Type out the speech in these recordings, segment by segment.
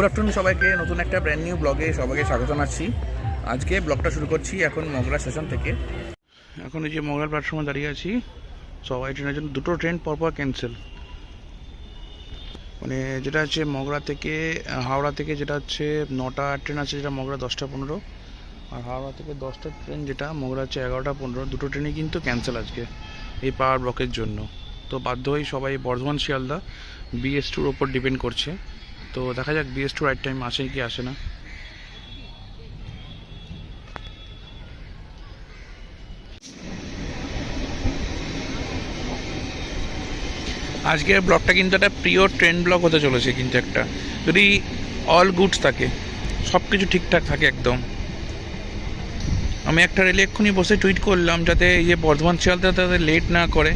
Good afternoon সবাইকে, নতুন একটা ব্র্যান্ড নিউ ব্লগে সবাইকে স্বাগত জানাচ্ছি আজকে ব্লগটা শুরু করছি এখন মগরা স্টেশন থেকে। এখন এই যে মগরা প্ল্যাটফর্মে দাঁড়িয়ে আছি, সবাই ট্রেনের জন্য দুটো ট্রেন পরপর ক্যান্সেল মানে যেটা হচ্ছে মগরা থেকে হাওড়া থেকে যেটা হচ্ছে নটা ট্রেন আছে, যেটা মগরা দশটা পনেরো। আর হাওড়া থেকে দশটা ট্রেন যেটা, মগরা হচ্ছে এগারোটা পনেরো। দুটো ট্রেনই কিন্তু ক্যান্সেল আজকে এই পাওয়ার ব্লকের জন্য। তো বাধ্য হয়ে সবাই বর্ধমান, শিয়ালদা বিএস টুর ওপর ডিপেন্ড করছে। তো দেখা যাক বিএস টু রাইট টাইম আসে কি আসে না। আজকের ব্লগটা কিন্তু একটা প্রিয় ট্রেন ব্লগ হতে চলেছে কিন্তু একটা। যদি অল গুডস থাকে সব কিছু ঠিকঠাক থাকে একদম। আমি একটা রেলে এক্ষুনি বসে টুইট করলাম যাতে এই যে বর্ধমান শিয়ালদা যাতে লেট না করে,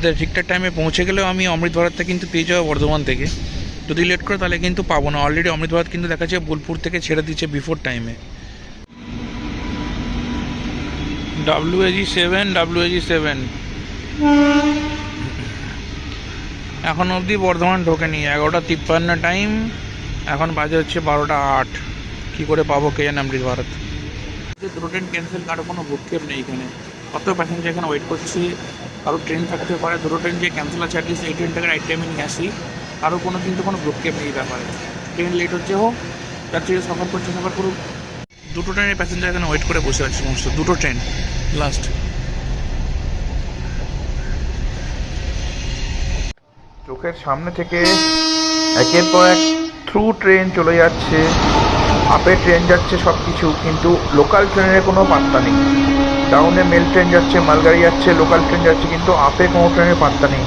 যাতে ঠিকঠাক টাইমে পৌঁছে গেলেও আমি অমৃত ভারতটা কিন্তু পেয়ে যাব বর্ধমান থেকে। যদি লেট করে, তাহলে কিন্তু পাবো না। অলরেডি অমৃত ভারত কিন্তু দেখা যাচ্ছে বোলপুর থেকে ছেড়ে দিচ্ছে বিফোর টাইমে W AG seven W AG seven এখন অবধি বর্ধমান ঢোকেনি। এগারোটা তিপ্পান্ন টাইম এখন বাজে হচ্ছে বারোটা আট। কী করে পাবো কে জানে অমৃত ভারত। দুটো ট্রেন ক্যান্সেল কারও কোনো ভূক্ষেপ নেই এখানে। কত প্যাসেঞ্জার এখানে ওয়েট করছি? কারও ট্রেন থাকতে পারে। দুটো ট্রেন যে ক্যান্সেল আছে অ্যাটলিস্ট এই ট্রেনটাকে রাইট টাইমে নিয়ে আসি। কারও কোনো কিন্তু কোনো ভূক্ষেপ নেই ব্যাপারে। ট্রেন লেট হচ্ছে হোক যাত্রীরা সফর করছে সফর করুক। দুটো ট্রেনের প্যাসেঞ্জার এখানে ওয়েট করে বসে আছে সমস্ত দুটো ট্রেন লাস্ট চোখের সামনে থেকে একের পর এক থ্রু ট্রেন চলে যাচ্ছে। আপে ট্রেন যাচ্ছে সব কিছু কিন্তু লোকাল ট্রেনের কোনো পাত্তা নেই। ডাউনে মেল ট্রেন যাচ্ছে মালগাড়ি যাচ্ছে লোকাল ট্রেন যাচ্ছে কিন্তু আপে কোনো ট্রেনের পাত্তা নেই।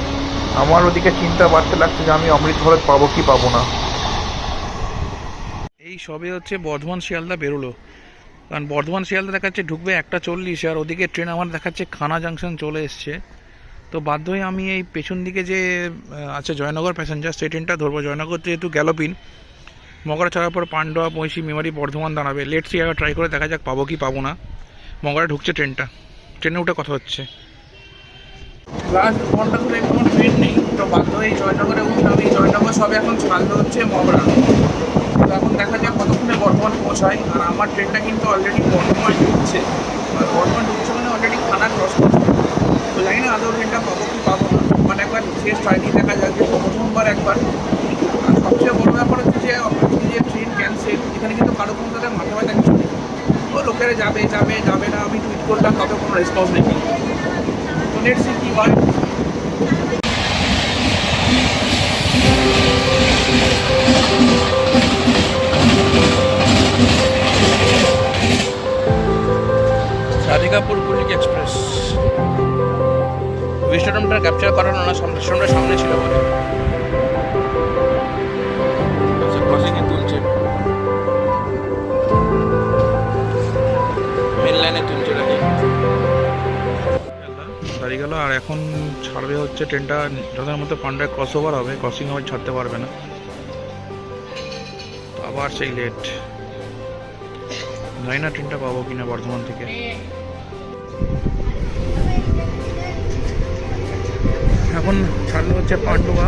আমার ওদিকে চিন্তা বাড়তে লাগছে যে আমি অমৃত ভারত পাবো কি পাবো না। এই সবে হচ্ছে বর্ধমান শিয়ালদা বেরোলো। কারণ বর্ধমান শিয়ালদা দেখাচ্ছে ঢুকবে একটা চল্লিশ, আর ওদিকে ট্রেন আমার দেখাচ্ছে খানা জাংশন চলে এসছে। তো বাধ্য হয়ে আমি এই পেছন দিকে যে আছে জয়নগর প্যাসেঞ্জার সেই ট্রেনটা ধরবো। জয়নগর যেহেতু গ্যালোপিন মগরা ছাড়ার পর পান্ডুয়া পঁয়ষি মেমারি বর্ধমান দাঁড়াবে। লেট সি আগে ট্রাই করে দেখা যাক পাবো কি পাবো না। মগরা ঢুকছে ট্রেনটা ট্রেনে উঠে কথা হচ্ছে। লাস্ট ঘণ্টা ধরে কোনো ট্রেন নেই, তো বাধ্য হয়ে জয়নগরে উঠলাম এই জয়নগর সবে এখন ছাড়তে হচ্ছে মগরা তো এখন দেখা যাক কতক্ষণে বর্ধমান পৌঁছায়। আর আমার ট্রেনটা কিন্তু অলরেডি বর্ধমান ঢুকছে। আর বর্ধমান ঢুকছে মানে অলরেডি খানা ক্রস করছে। তো জানি না আদৌ ট্রেনটা পাবো কি পাবো না। মানে একবার শেষ ট্রাই দেখা যাক যে প্রথমবার একবার। আর সবচেয়ে বড় ব্যাপার হচ্ছে যে যে ট্রেন ক্যান্সেল এখানে কিন্তু কারও কোনো তাদের মাথা ব্যথা কিছু নেই। ও লোকেরা যাবে যাবে যাবে না, আমি টুইট করলাম তবে কোনো রেসপন্স নেই। তো লেটস সি কী হয় রাধিকাপুর কুলিক এক্সপ্রেস বিষ্ণুরমটা ক্যাপচার করানো না সামনে সামনে ছিল বলে। গেল, আর এখন ছাড়বে হচ্ছে ট্রেনটা যথার মতো পান্ডায় ক্রস ওভার হবে ক্রসিং আবার ছাড়তে পারবে না। আবার সেই লেট জানি না ট্রেনটা পাবো কিনা বর্ধমান থেকে। এখন ছাড়লো হচ্ছে পান্ডুয়া,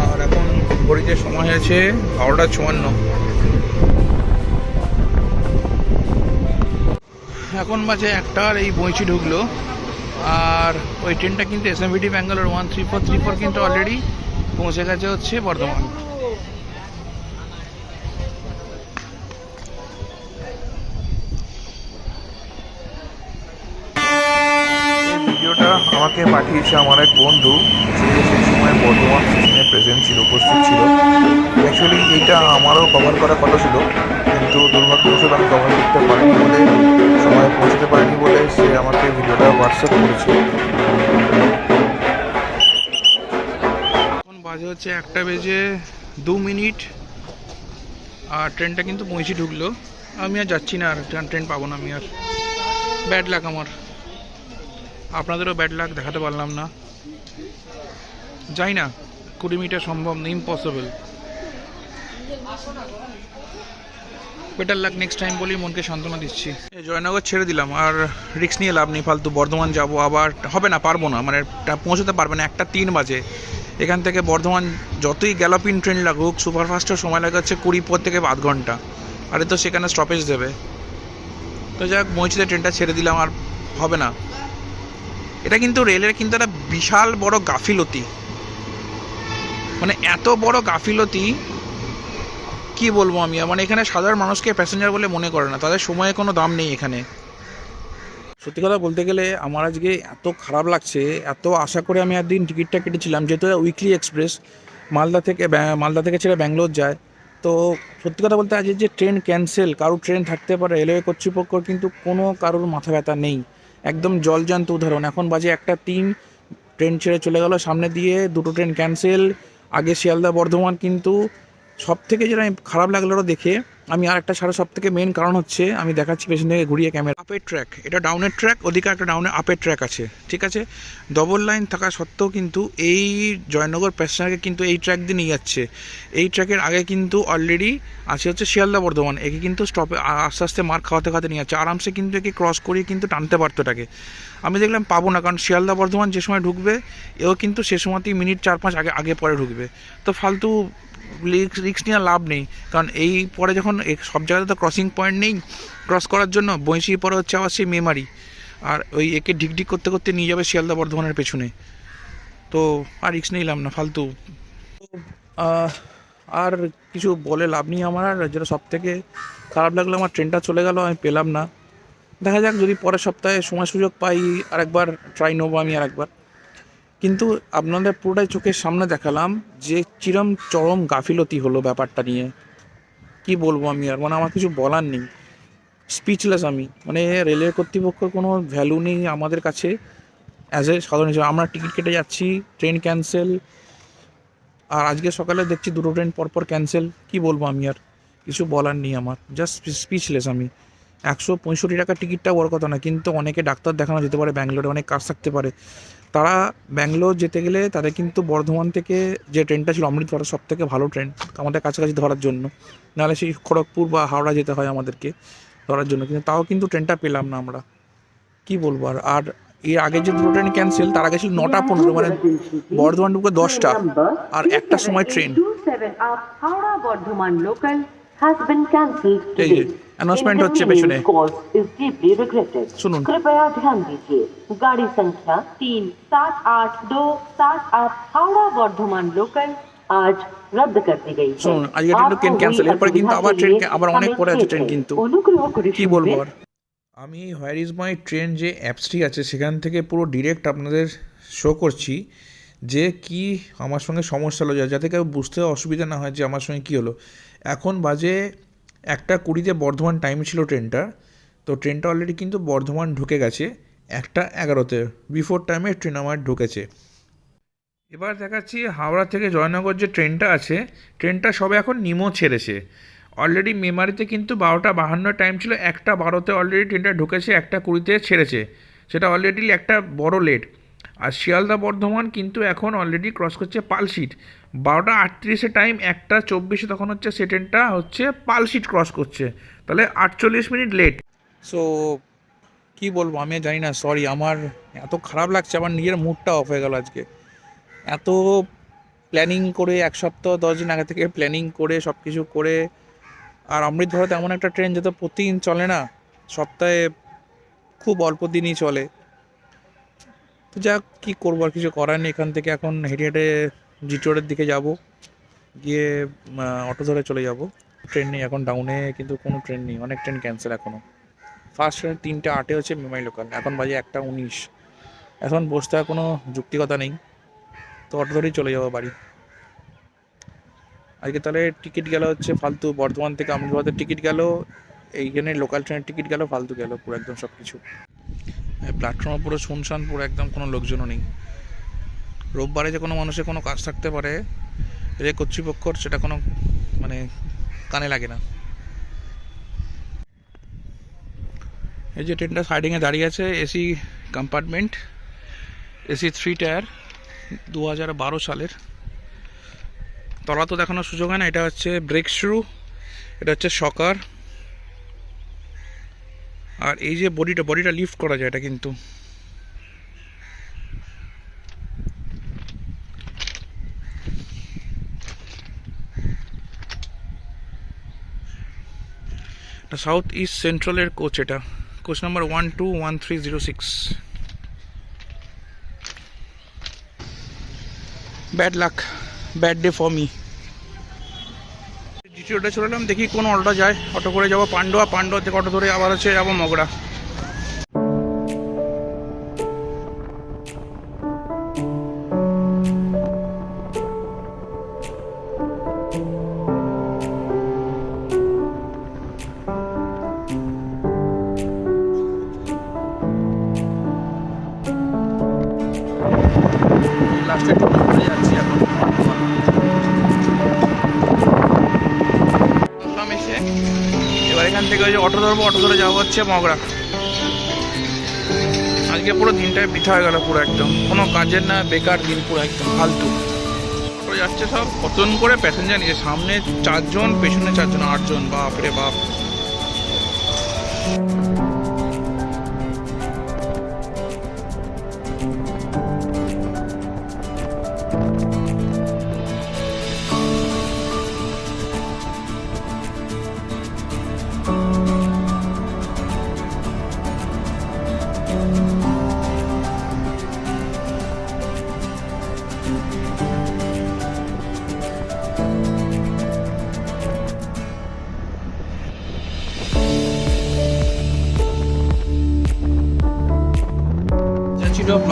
আর এখন ঘড়িতে সময় হয়েছে বারোটা চুয়ান্ন। এখন বাজে একটার, এই বইচি ঢুকলো। আর ওই ট্রেনটা কিন্তু S M VT Bangalore one three four three four কিন্তু অলরেডি পৌঁছে গেছে হচ্ছে বর্ধমান। ভিডিওটা আমাকে পাঠিয়েছে আমার এক বন্ধু বর্ধমান স্টেশনে প্রেজেন্ট ছিল, উপস্থিত ছিল। অ্যাকচুয়ালি এইটা আমারও কভার করার কথা ছিল, কিন্তু দুর্ভাগ্যবশত আমি কভার করতে পারিনি বলে সময় পৌঁছতে পারিনি বলে সে আমাকে ভিডিওটা হোয়াটসঅ্যাপ করেছে এখন বাজে হচ্ছে একটা বেজে দু মিনিট, আর ট্রেনটা কিন্তু পৌঁছে ঢুকলো। আমি আর যাচ্ছি না, আর ট্রেন পাবো না আমি আর। ব্যাড লাক আমার। আপনাদেরও ব্যাড লাক দেখাতে পারলাম না। যাই না, কুড়ি মিটার সম্ভব না impossible better luck next time বলি মনকে সান্ত্বনা দিচ্ছি। জয়নগর ছেড়ে দিলাম, আর রিক্স নিয়ে লাভ নেই, ফালতু বর্ধমান যাব, আবার হবে না, পারব না মানে পৌঁছতে পারবে না, একটা তিন বাজে। এখান থেকে বর্ধমান যতই গ্যালাপিন ট্রেন লাগুক সুপারফাস্টের সময় লাগে হচ্ছে কুড়ি পর থেকে আধ ঘণ্টা। আরে তো সেখানে স্টপেজ দেবে। তো যাক মহিষিতে ট্রেনটা ছেড়ে দিলাম, আর হবে না। এটা কিন্তু রেলের কিন্তু একটা বিশাল বড় গাফিলতি। মানে এত বড় গাফিলতি, কি বলব আমি? মানে এখানে সাধারণ মানুষকে প্যাসেঞ্জার বলে মনে করে না। তাদের সময়ে কোনো দাম নেই এখানে। সত্যি কথা বলতে গেলে আমার আজকে এত খারাপ লাগছে, এত আশা করে আমি একদিন টিকিটটা কেটেছিলাম, যেহেতু উইকলি এক্সপ্রেস মালদা থেকে মালদা থেকে ছেড়ে ব্যাঙ্গালোর যায়। তো সত্যি কথা বলতে আজকে যে ট্রেন ক্যান্সেল কারোর ট্রেন থাকতে পারে রেলওয়ে কর্তৃপক্ষর কিন্তু কোনো কারোর মাথা ব্যথা নেই। একদম জলজান্ত উদাহরণ। এখন বাজে একটা তিন ট্রেন ছেড়ে চলে গেল, সামনে দিয়ে দুটো ট্রেন ক্যান্সেল আগে শিয়ালদা, বর্ধমান কিন্তু সব থেকে যেটা আমি খারাপ লাগল দেখে আমি আর একটা ছাড়া সব থেকে মেন কারণ হচ্ছে আমি দেখাচ্ছি পেছন থেকে ঘুরিয়ে ক্যামেরা আপের ট্র্যাক এটা ডাউনের ট্র্যাক ওদিকে একটা ডাউনের আপের ট্র্যাক আছে, ঠিক আছে? ডবল লাইন থাকা সত্ত্বেও কিন্তু এই জয়নগর প্যাসেঞ্জারকে কিন্তু এই ট্র্যাক দিয়ে নিয়ে যাচ্ছে। এই ট্র্যাকের আগে কিন্তু অলরেডি আছে হচ্ছে শিয়ালদা, বর্ধমান, একে কিন্তু স্টপে আস্তে আস্তে মার খাওয়াতে খাওয়াতে নিয়ে যাচ্ছে। আরামসে কিন্তু একে ক্রস করিয়ে কিন্তু টানতে পারতো এটাকে। আমি দেখলাম পাবো না, কারণ শিয়ালদা বর্ধমান যে সময় ঢুকবে, এও কিন্তু সে সময়তেই মিনিট চার পাঁচ আগে আগে পরে ঢুকবে। তো ফালতু রিক্স নিয়ে লাভ নেই, কারণ এই পরে যখন সব জায়গাতে তো ক্রসিং পয়েন্ট নেই ক্রস করার জন্য বঁইশির পরে হচ্ছে আবার সেই মেমারি, আর ওই একে ঢিকঢিক করতে করতে নিয়ে যাবে শিয়ালদা বর্ধমানের পেছনে। তো আর রিক্স নিলাম না, ফালতু। আর কিছু বলে লাভ নেই আমার, আর যেটা সব থেকে খারাপ লাগল, আমার ট্রেনটা চলে গেল, আমি পেলাম না। দেখা যাক যদি পরের সপ্তাহে সময় সুযোগ পাই আর একবার ট্রাই নেব আমি আর একবার কিন্তু আপনাদের পুরোটাই চোখের সামনে দেখালাম যে চিরম চরম গাফিলতি হলো ব্যাপারটা নিয়ে। কি বলব আমি আর? মানে আমার কিছু বলার নেই। স্পিচলেস আমি। মানে রেলের কর্তৃপক্ষের কোনো ভ্যালু নেই আমাদের কাছে। অ্যাজ এ সাধারণ হিসেবে আমরা টিকিট কেটে যাচ্ছি ট্রেন ক্যান্সেল আর আজকে সকালে দেখছি দুটো ট্রেন পরপর ক্যান্সেল কি বলব আমি আর? কিছু বলার নেই আমার। জাস্ট স্পিচলেস আমি। একশো পঁয়ষট্টি টাকার টিকিটটা বড় কথা না কিন্তু অনেকে ডাক্তার দেখানো যেতে পারে ব্যাঙ্গালোরে অনেক কাজ থাকতে পারে। তারা ব্যাঙ্গালোর যেতে গেলে তাদের কিন্তু বর্ধমান থেকে যে ট্রেনটা ছিল অমৃতসর সব থেকে ভালো ট্রেন আমাদের কাছাকাছি ধরার জন্য। নাহলে সেই খড়গপুর বা হাওড়া যেতে হয় আমাদেরকে ধরার জন্য কিন্তু তাও কিন্তু ট্রেনটা পেলাম না আমরা। কি বলব আর আর এর আগে যে দুটো ট্রেন ক্যান্সেল তার আগে ছিল নটা পনেরো মানে বর্ধমান ঢুকে দশটা আর একটা সময় train. Howrah Bardhaman local has been এই যে, today. announcement হচ্ছে Inconvenience পেছনে। caused is deeply regretted. শুনুন। कृपया ध्यान दीजिए गाड़ी संख्या तीन सात आठ दो सात आठ हावड़ा वर्धमान लोकल आज रद्द कर दी गई है শুনুন, আজকে ট্রেনটা आपको ট্রেন हुई cancel, এরপরে কিন্তু असुविधा আবার के ট্রেন लिए কে- আবার অনেক हमें পরে আছে ক্ষেত্রে ট্রেন কিন্তু। অনুগ্রহ করে কি বলবো শুনবেন। আর আমি হোয়ার ইজ মাই ট্রেন যে অ্যাপসটি আছে সেখান থেকে পুরো ডিরেক্ট আপনাদের শো করছি যে কি আমার সঙ্গে সমস্যা হলো যাতে কেউ বুঝতে অসুবিধা না হয় যে আমার সঙ্গে কী হলো এখন বাজে একটা কুড়িতে বর্ধমান টাইম ছিল ট্রেনটা তো ট্রেনটা অলরেডি কিন্তু বর্ধমান ঢুকে গেছে, একটা এগারোতে বিফোর টাইমে ট্রেন আমার ঢুকেছে। এবার দেখাচ্ছি হাওড়া থেকে জয়নগর যে ট্রেনটা আছে ট্রেনটা সবে এখন নিমো ছেড়েছে। অলরেডি মেমারিতে কিন্তু বারোটা বাহান্ন টাইম ছিল, একটা বারোতে অলরেডি ট্রেনটা ঢুকেছে, একটা কুড়িতে ছেড়েছে। সেটা অলরেডি একটা বড় লেট আর শিয়ালদা বর্ধমান কিন্তু এখন অলরেডি ক্রস করছে পালশিট বারোটা আটত্রিশে টাইম একটা চব্বিশে তখন হচ্ছে সে ট্রেনটা হচ্ছে পালশিট ক্রস করছে। তাহলে আটচল্লিশ মিনিট লেট সো কি বলব? আমি জানি না সরি আমার এত খারাপ লাগছে, আমার নিজের মুডটা অফ হয়ে গেল আজকে। এত প্ল্যানিং করে এক সপ্তাহ, দশ দিন আগে থেকে প্ল্যানিং করে সব কিছু করে, আর অমৃত ভারত এমন একটা ট্রেন যেটা প্রতিদিন চলে না। সপ্তাহে খুব অল্প দিনই চলে। তো যাক, কী করব আর কিছু করার নেই। এখান থেকে এখন হেঁটে হেঁটে জিটোরের দিকে যাব। গিয়ে অটো ধরে চলে যাব। ট্রেন নেই, এখন ডাউনে কিন্তু কোনো ট্রেন নেই। অনেক ট্রেন ক্যান্সেল এখনও ফার্স্ট ট্রেন তিনটে আটে হচ্ছে মেমাই লোকাল এখন বাজে একটা উনিশ। এখন বসতে আর কোনো যুক্তিকতা নেই। তো অটো ধরেই চলে যাব বাড়ি। আজকে তাহলে টিকিট গেল হচ্ছে ফালতু। বর্ধমান থেকে আমদাবাদের টিকিট গেল। এইখানে লোকাল ট্রেনের টিকিট গেল, ফালতু গেল, পুরো একদম সব কিছু প্ল্যাটফর্মে পুরো শুনশান, পুরো একদম কোনো লোকজনও নেই। রোববারে যে কোনো মানুষের কোনো কাজ থাকতে পারে রে কর্তৃপক্ষর সেটা কোনো মানে কানে লাগে না। এই যে ট্রেনটা সাইডিংয়ে দাঁড়িয়ে আছে, AC compartment AC three tier দু হাজার বারো সালের। তলা তো দেখানোর সুযোগ হয় না, এটা হচ্ছে ব্রেক শুরু এটা হচ্ছে সকার আর এই যে বডিটা বডিটা লিফট করা যায় এটা কিন্তু। সাউথ ইস্ট সেন্ট্রালের কোচ এটা। Coach number one two one three zero six bad luck bad day for me দ্বিতীয়টা চলে এলাম, দেখি কোন অটোটা যায়। অটো করে যাব পান্ডুয়া পান্ডুয়া থেকে অটো ধরে আবার আছে যাব মগরা। ধরবো, অটো ধরে যাওয়া হচ্ছে মগরা। আজকে পুরো দিনটাই বৃথা হয়ে গেল পুরো একদম। কোনো কাজের না, বেকার দিন পুরো একদম ফালতু। যাচ্ছে সব কতন করে প্যাসেঞ্জার নিয়ে, সামনে চারজন, পেছনে চারজন, আটজন বাপ রে বাপ।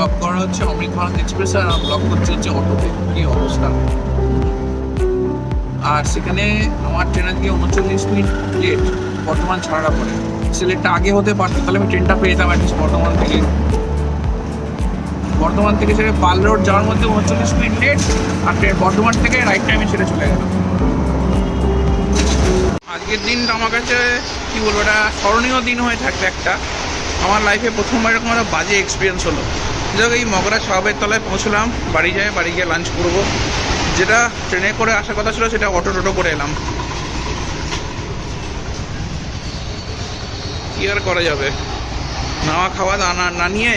ব্লক করা হচ্ছে অমৃত ভারত এক্সপ্রেস আর ব্লক করছে হচ্ছে অটোতে কি অবস্থা? আর সেখানে আমার ট্রেন আজকে উনচল্লিশ মিনিট লেট বর্তমান ছাড়া পরে। সিলেটটা আগে হতে পারতো, তাহলে আমি ট্রেনটা পেয়ে যেতাম অ্যাটলিস্ট বর্ধমান থেকে। বর্ধমান থেকে ছেড়ে পাল রোড যাওয়ার মধ্যে উনচল্লিশ মিনিট লেট আর ট্রেন বর্ধমান থেকে রাইট টাইমে ছেড়ে চলে গেল আজকের দিনটা আমার কাছে, কি বলব, এটা স্মরণীয় দিন হয়ে থাকবে একটা। আমার লাইফে প্রথমবার এরকম একটা বাজে এক্সপিরিয়েন্স হলো। যাই হোক, এই মগরা সাহাবের তলায় পৌঁছলাম বাড়ি যাই বাড়ি গিয়ে লাঞ্চ করব। যেটা ট্রেনে করে আসার কথা ছিল সেটা অটো টোটো করে এলাম। কি আর করা যাবে? নাওয়া খাওয়া দানা না নিয়ে